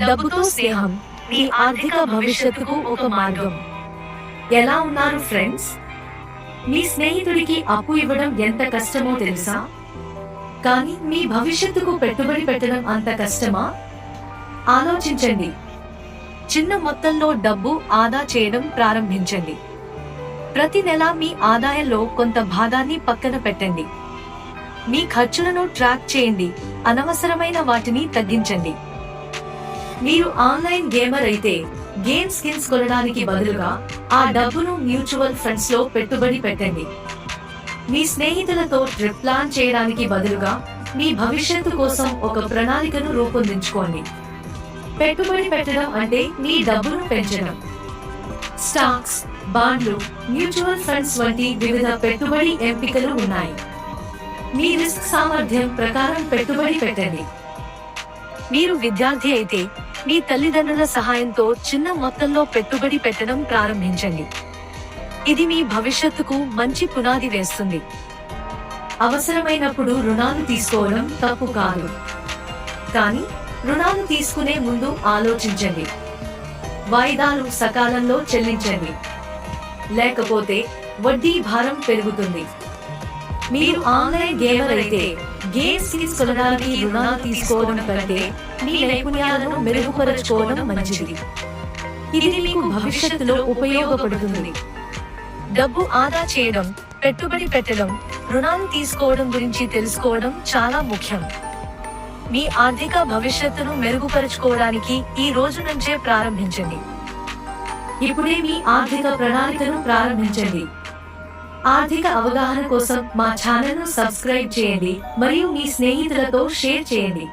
డబ్బుతో స్నేహం మీ ఆర్థిక భవిష్యత్తుకు ఒక మార్గం. ఎలా ఉన్నారు ఫ్రెండ్స్? మీ స్నేహితుడికి అప్పు ఇవ్వడం ఎంత కష్టమో తెలుసా? కానీ మీ భవిష్యత్తుకు పెట్టుబడి పెట్టడం అంత కష్టమా? ఆలోచించండి. చిన్న మొత్తంలో డబ్బు ఆదా చేయడం ప్రారంభించండి. ప్రతి నెల మీ ఆదాయంలో కొంత భాగాన్ని పక్కన పెట్టండి. మీ ఖర్చులను ట్రాక్ చేయండి. అనవసరమైన వాటిని తగ్గించండి. మీరు ఆన్లైన్ గేమర్ అయితే గేమ్ స్కిన్స్ కొనడానికి బదులుగా ఆ డబ్బును మ్యూచువల్ ఫండ్స్లో పెట్టుబడి పెట్టండి. మీ స్నేహితులతో ట్రిప్ ప్లాన్ చేయడానికి బదులుగా మీ భవిష్యత్తు కోసం ఒక ప్రణాళికను రూపొందించుకోండి. పెట్టుబడి పెట్టడం అంటే మీ డబ్బును పెంచడం. స్టాక్స్ బాండ్లు మ్యూచువల్ ఫండ్స్ వంటి వివిధ పెట్టుబడి ఎంపికలు ఉన్నాయి. మీ రిస్క్ సామర్థ్యం ప్రకారం పెట్టుబడి పెట్టండి. మీరు విద్యార్థి అయితే మీ తల్లిదండ్రుల సహాయంతో చిన్న మొత్తంలో పెట్టుబడి పెట్టడం ప్రారంభించండి. ఇది మీ భవిష్యత్తుకు మంచి పునాది వేస్తుంది. అవసరమైనప్పుడు రుణాలు తీసుకోవడం తప్పు కాదు. కానీ రుణాలు తీసుకునే ముందు ఆలోచించండి. వాయిదాలు సకాలంలో చెల్లించండి. లేకపోతే వడ్డీ భారం పెరుగుతుంది. మీరు ఆన్లైన్ గేమర్ అయితే గేమ్స్ కొనడానికి రుణాలు తీసుకోవడం కంటే మీ నైపుణ్యాలను మెరుగుపరచుకోవడం మంచిది. ఇది మీకు భవిష్యత్తులో ఉపయోగపడుతుంది. డబ్బు ఆదా చేయడం పెట్టుబడి పెట్టడం రుణాలు తీసుకోవడం గురించి తెలుసుకోవడం చాలా ముఖ్యం. మీ ఆర్థిక భవిష్యత్తును మెరుగుపరుచుకోవడానికి ఈ రోజు నుంచే ప్రారంభించండి. ఇప్పుడే మీ ఆర్థిక ప్రణాళికను ప్రారంభించండి. ఆర్థిక అవగాహన కోసం మా ఛానల్ను సబ్స్క్రైబ్ చేయండి మరియు మీ స్నేహితులతో షేర్ చేయండి.